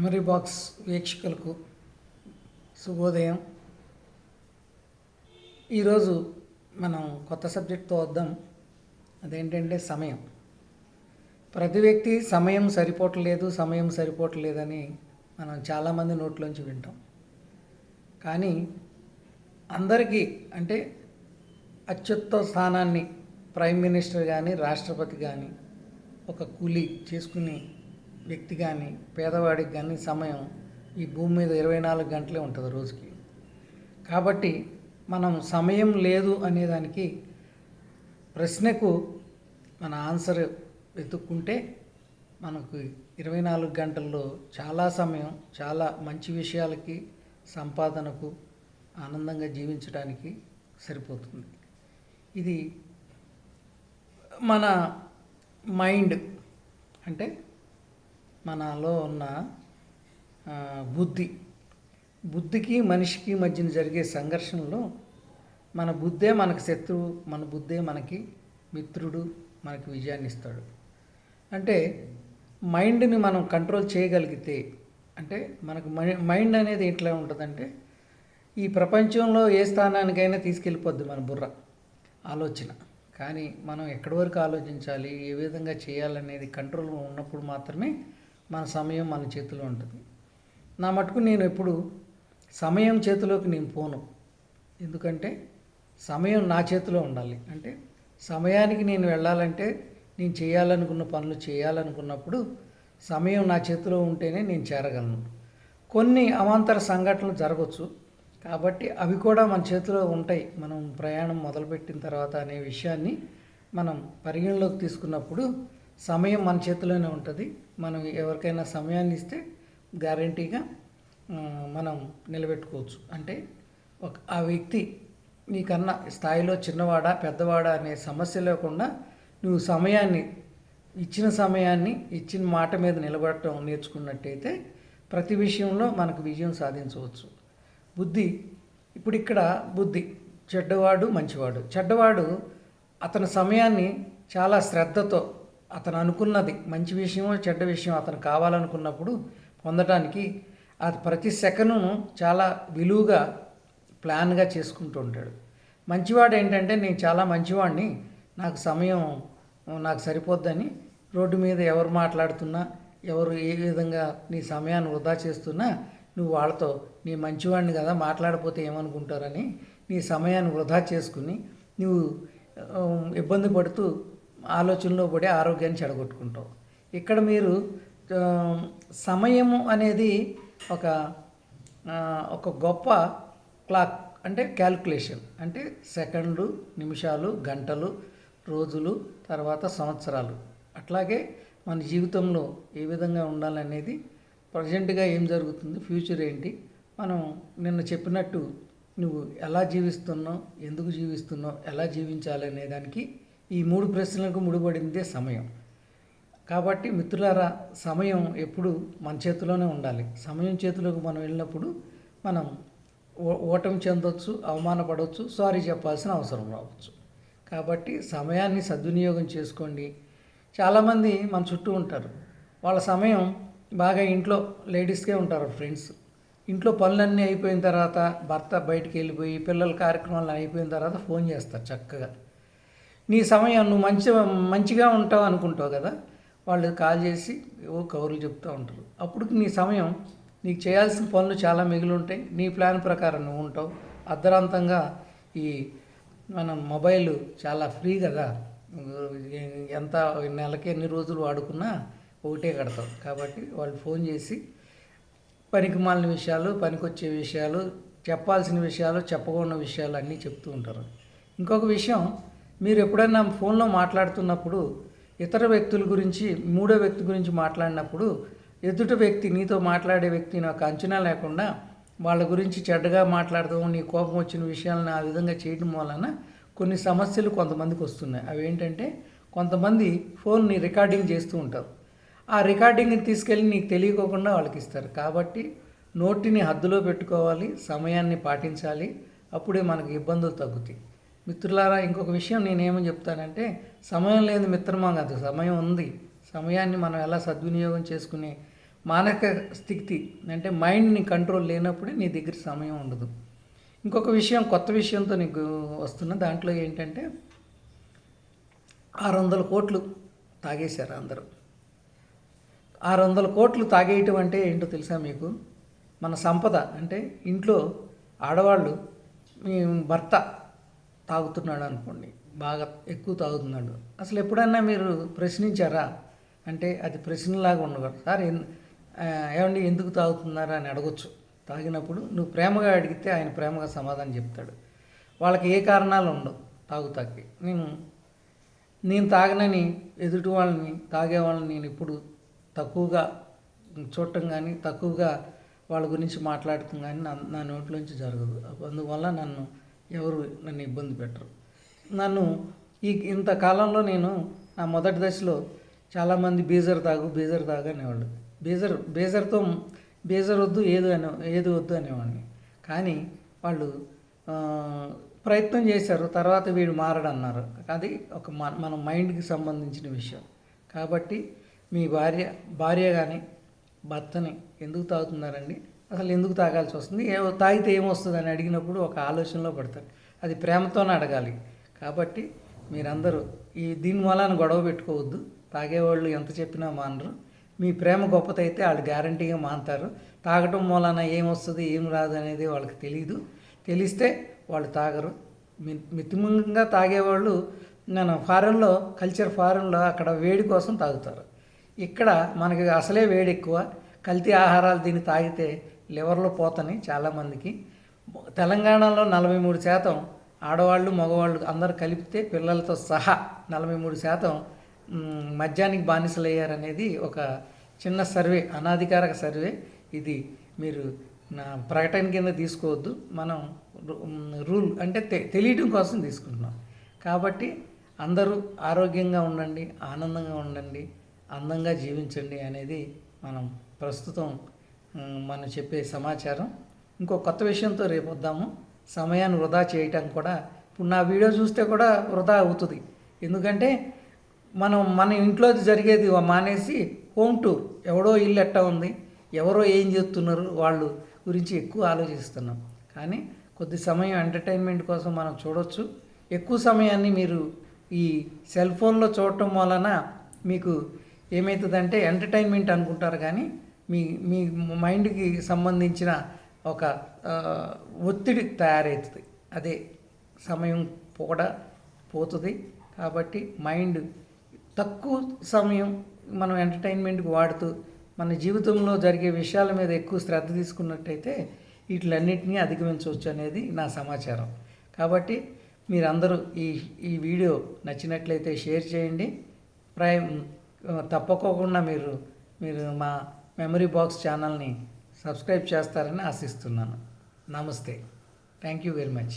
Memory box వీక్షకులకు శుభోదయం. ఈరోజు మనం కొత్త సబ్జెక్ట్తో వద్దాం. అదేంటంటే సమయం. ప్రతి వ్యక్తి సమయం సరిపోవట్లేదు సమయం సరిపోవట్లేదని మనం చాలామంది నోట్లోంచి వింటాం. కానీ అందరికీ అంటే అత్యుత్తమ స్థానాన్ని ప్రైమ్ మినిస్టర్ కానీ రాష్ట్రపతి కానీ ఒక కూలీ చేసుకుని వ్యక్తి కానీ పేదవాడికి కానీ సమయం ఈ భూమి మీద ఇరవై నాలుగు గంటలే ఉంటుంది రోజుకి. కాబట్టి మనం సమయం లేదు అనేదానికి ప్రశ్నకు మన ఆన్సర్ వెతుక్కుంటే మనకు ఇరవై నాలుగు గంటల్లో చాలా సమయం చాలా మంచి విషయాలకి సంపాదనకు ఆనందంగా జీవించడానికి సరిపోతుంది. ఇది మన మైండ్ అంటే మనలో ఉన్న బుద్ధి. బుద్ధికి మనిషికి మధ్యన జరిగే సంఘర్షణలో మన బుద్ధే మనకు శత్రువు మన బుద్ధే మనకి మిత్రుడు మనకి విజయాన్ని ఇస్తాడు. అంటే మైండ్ని మనం కంట్రోల్ చేయగలిగితే అంటే మనకు మై- మైండ్ అనేది ఎట్లా ఉంటుందంటే ఈ ప్రపంచంలో ఏ స్థానానికైనా తీసుకెళ్ళిపోద్ది మన బుర్ర ఆలోచన. కానీ మనం ఎక్కడి వరకు ఆలోచించాలి ఏ విధంగా చేయాలనేది కంట్రోల్ ఉన్నప్పుడు మాత్రమే మన సమయం మన చేతిలో ఉంటుంది. నా మటుకు నేను ఎప్పుడు సమయం చేతిలోకి నేను పోను. ఎందుకంటే సమయం నా చేతిలో ఉండాలి. అంటే సమయానికి నేను వెళ్ళాలంటే నేను చేయాలనుకున్న పనులు చేయాలనుకున్నప్పుడు సమయం నా చేతిలో ఉంటేనే నేను చేరగలను. కొన్ని అవాంతర సంఘటనలు జరగవచ్చు కాబట్టి అవి కూడా మన చేతిలో ఉంటాయి. మనం ప్రయాణం మొదలుపెట్టిన తర్వాత అనే విషయాన్ని మనం పరిగణలోకి తీసుకున్నప్పుడు సమయం మన చేతిలోనే ఉంటుంది. మనం ఎవరికైనా సమయాన్ని ఇస్తే గ్యారంటీగా మనం నిలబెట్టుకోవచ్చు. అంటే ఒక ఆ వ్యక్తి నీకన్నా స్థాయిలో చిన్నవాడా పెద్దవాడా అనే సమస్య లేకుండా నువ్వు సమయాన్ని ఇచ్చిన సమయాన్ని ఇచ్చిన మాట మీద నిలబడటం నేర్చుకున్నట్టయితే ప్రతి విషయంలో మనకు విజయం సాధించవచ్చు. బుద్ధి ఇప్పుడు ఇక్కడ బుద్ధి చెడ్డవాడు మంచివాడు. చెడ్డవాడు అతని సమయాన్ని చాలా శ్రద్ధతో అతను అనుకున్నది మంచి విషయమో చెడ్డ విషయం అతను కావాలనుకున్నప్పుడు పొందడానికి అది ప్రతి సెకనును చాలా విలువగా ప్లాన్గా చేసుకుంటూ ఉంటాడు మంచివాడు ఏంటంటే నేను చాలా మంచివాడిని నాకు సమయం నాకు సరిపోద్దని రోడ్డు మీద ఎవరు మాట్లాడుతున్నా ఎవరు ఏ విధంగా నీ సమయాన్ని వృధా చేస్తున్నా నువ్వు వాళ్ళతో నీ మంచివాడిని కదా మాట్లాడపోతే ఏమనుకుంటారని నీ సమయాన్ని వృధా చేసుకుని నువ్వు ఇబ్బంది పడుతూ ఆలోచనలో పడి ఆరోగ్యాన్ని చెడగొట్టుకుంటాం ఇక్కడ మీరు సమయము అనేది ఒక ఒక గొప్ప క్లాక్ అంటే క్యాల్కులేషన్. అంటే సెకండ్లు నిమిషాలు గంటలు రోజులు తర్వాత సంవత్సరాలు. అట్లాగే మన జీవితంలో ఏ విధంగా ఉండాలనేది ప్రజెంట్గా ఏం జరుగుతుంది ఫ్యూచర్ ఏంటి మనం నిన్న చెప్పినట్టు నువ్వు ఎలా జీవిస్తున్నావు ఎందుకు జీవిస్తున్నావు ఎలా జీవించాలి అనే దానికి ఈ మూడు ప్రశ్నలకు ముడిపడిందే సమయం. కాబట్టి మిత్రులారా సమయం ఎప్పుడు మన చేతిలోనే ఉండాలి. సమయం చేతిలోకి మనం వెళ్ళినప్పుడు మనం ఓటమి చెందొచ్చు అవమానపడవచ్చు సారీ చెప్పాల్సిన అవసరం రావచ్చు. కాబట్టి సమయాన్ని సద్వినియోగం చేసుకోండి. చాలామంది మన చుట్టూ ఉంటారు. వాళ్ళ సమయం బాగా ఇంట్లో లేడీస్కే ఉంటారు ఫ్రెండ్స్. ఇంట్లో పనులన్నీ అయిపోయిన తర్వాత భర్త బయటికి వెళ్ళిపోయి పిల్లల కార్యక్రమాలు అయిపోయిన తర్వాత ఫోన్ చేస్తారు చక్కగా. నీ సమయం నువ్వు మంచి మంచిగా ఉంటావు అనుకుంటావు కదా వాళ్ళు కాల్ చేసి ఏవో కబుర్లు చెప్తూ ఉంటారు. అప్పుడు నీ సమయం నీకు చేయాల్సిన పనులు చాలా మిగిలి ఉంటాయి. నీ ప్లాన్ ప్రకారం నువ్వు ఉంటావు. అర్ధరాంతంగా ఈ మన మొబైల్ చాలా ఫ్రీ కదా. ఎంత నెలకి ఎన్ని రోజులు వాడుకున్నా ఒకటే కడతావు. కాబట్టి వాళ్ళు ఫోన్ చేసి పనికి మాలిన విషయాలు పనికొచ్చే విషయాలు చెప్పాల్సిన విషయాలు చెప్పకూడని విషయాలు అన్నీ చెప్తూ ఉంటారు. ఇంకొక విషయం మీరు ఎప్పుడైనా ఫోన్లో మాట్లాడుతున్నప్పుడు ఇతర వ్యక్తుల గురించి మూడో వ్యక్తి గురించి మాట్లాడినప్పుడు ఎదుటి వ్యక్తి నీతో మాట్లాడే వ్యక్తి నాకు అంచనా లేకుండా వాళ్ళ గురించి చెడ్డగా మాట్లాడటం నీ కోపం వచ్చిన విషయాలను ఆ విధంగా చేయడం వలన కొన్ని సమస్యలు కొంతమందికి వస్తున్నాయి. అవి ఏంటంటే కొంతమంది ఫోన్ని రికార్డింగ్ చేస్తూ ఉంటారు. ఆ రికార్డింగ్ని తీసుకెళ్ళి నీకు తెలియకోకుండా వాళ్ళకి ఇస్తారు. కాబట్టి నోటిని హద్దులో పెట్టుకోవాలి సమయాన్ని పాటించాలి అప్పుడే మనకు ఇబ్బందులు తగ్గుతాయి. మిత్రులారా ఇంకొక విషయం నేనేమని చెప్తానంటే సమయం లేదు మిత్రమా కాదు సమయం ఉంది. సమయాన్ని మనం ఎలా సద్వినియోగం చేసుకునే మానక స్థితి అంటే మైండ్ని కంట్రోల్ లేనప్పుడే నీ దగ్గర సమయం ఉండదు. ఇంకొక విషయం కొత్త విషయంతో నీకు వస్తున్న దాంట్లో ఏంటంటే ఆరు వందల కోట్లు తాగేశారు అందరూ. ఆరు వందల కోట్లు తాగేయటం అంటే ఏంటో తెలుసా మీకు? మన సంపద అంటే ఇంట్లో ఆడవాళ్ళు మీ భర్త తాగుతున్నాడు అనుకోండి బాగా ఎక్కువ తాగుతున్నాడు. అసలు ఎప్పుడన్నా మీరు ప్రశ్నించారా? అంటే అది ప్రశ్నలాగా ఉండకూడదు. సార్ ఎన్- ఏమండి ఎందుకు తాగుతున్నారా అని అడగొచ్చు. తాగినప్పుడు నువ్వు ప్రేమగా అడిగితే ఆయన ప్రేమగా సమాధానం చెప్తాడు. వాళ్ళకి ఏ కారణాలు ఉండవు తాగుతాకి. నేను నేను తాగనని ఎదుటి వాళ్ళని తాగే వాళ్ళని నేను ఇప్పుడు తక్కువగా చూడటం కానీ తక్కువగా వాళ్ళ గురించి మాట్లాడటం కానీ నా నా నోట్లోంచి జరగదు. అందువల్ల నన్ను ఎవరు నన్ను ఇబ్బంది పెట్టరు. నన్ను ఈ ఇంత కాలంలో నేను నా మొదటి దశలో చాలామంది బీజర్ తాగు బీజర్ తాగు అనేవాళ్ళు. బీజర్ బీజర్తో బీజర్ వద్దు ఏది అనే ఏది వద్దు అనేవాడిని. కానీ వాళ్ళు ప్రయత్నం చేశారు తర్వాత వీడు మారడన్నారు. అది ఒక మన మన మైండ్కి సంబంధించిన విషయం. కాబట్టి మీ భార్య భార్య కానీ భర్తని ఎందుకు తాగుతున్నారండి? అసలు ఎందుకు తాగాల్సి వస్తుంది? ఏ తాగితే ఏమొస్తుంది అని అడిగినప్పుడు ఒక ఆలోచనలో పడతారు. అది ప్రేమతోనే అడగాలి. కాబట్టి మీరందరూ ఈ దీని మూలాన గొడవ పెట్టుకోవద్దు. తాగేవాళ్ళు ఎంత చెప్పినా మానరు. మీ ప్రేమ గొప్పతైతే వాళ్ళు గ్యారంటీగా మానతారు తాగటం మూలాన ఏమొస్తుంది ఏం రాదు అనేది వాళ్ళకి తెలియదు తెలిస్తే వాళ్ళు తాగరు. మి- మితిమంగా తాగేవాళ్ళు నేను ఫారెన్లో కల్చర్ ఫారెన్లో అక్కడ వేడి కోసం తాగుతారు. ఇక్కడ మనకి అసలే వేడి ఎక్కువ కల్తీ ఆహారాలు దీన్ని తాగితే లివర్లో పోతని చాలామందికి. తెలంగాణలో నలభై మూడు శాతం ఆడవాళ్ళు మగవాళ్ళు అందరు కలిపితే పిల్లలతో సహా నలభై మూడు శాతం మద్యానికి బానిసలయ్యారనేది ఒక చిన్న సర్వే అనాధికారిక సర్వే. ఇది మీరు నా ప్రకటన కింద తీసుకోవద్దు. మనం రూల్ అంటే తె తెలియటం కోసం తీసుకుంటున్నాం. కాబట్టి అందరూ ఆరోగ్యంగా ఉండండి ఆనందంగా ఉండండి అందంగా జీవించండి అనేది మనం ప్రస్తుతం మనం చెప్పే సమాచారం. ఇంకో కొత్త విషయంతో రేపు వద్దాము. సమయాన్ని వృధా చేయటం కూడా ఇప్పుడు నా వీడియో చూస్తే కూడా వృధా అవుతుంది. ఎందుకంటే మనం మన ఇంట్లో జరిగేది మానేసి హోమ్ టూర్. ఎవడో ఇల్లు ఎట్టా ఉంది ఎవరో ఏం చేస్తున్నారు వాళ్ళు గురించి ఎక్కువ ఆలోచిస్తున్నాం. కానీ కొద్ది సమయం ఎంటర్టైన్మెంట్ కోసం మనం చూడొచ్చు. ఎక్కువ సమయాన్ని మీరు ఈ సెల్ ఫోన్లో చూడటం వలన మీకు ఏమవుతుందంటే ఎంటర్టైన్మెంట్ అనుకుంటారు కానీ మీ మీ మైండ్కి సంబంధించిన ఒక ఒత్తిడి తయారవుతుంది అదే సమయం కూడా పోతుంది. కాబట్టి మైండ్ తక్కువ సమయం మనం ఎంటర్టైన్మెంట్కి వాడుతూ మన జీవితంలో జరిగే విషయాల మీద ఎక్కువ శ్రద్ధ తీసుకున్నట్టయితే వీటిలన్నింటినీ అధిగమించవచ్చు అనేది నా సమాచారం. కాబట్టి మీరందరూ ఈ ఈ వీడియో నచ్చినట్లయితే షేర్ చేయండి. ప్రైమ్ తప్పకోకుండా మీరు మీరు మా మెమరీ బాక్స్ ఛానల్ని సబ్స్క్రైబ్ చేస్తారని ఆశిస్తున్నాను. నమస్తే. Thank you very much.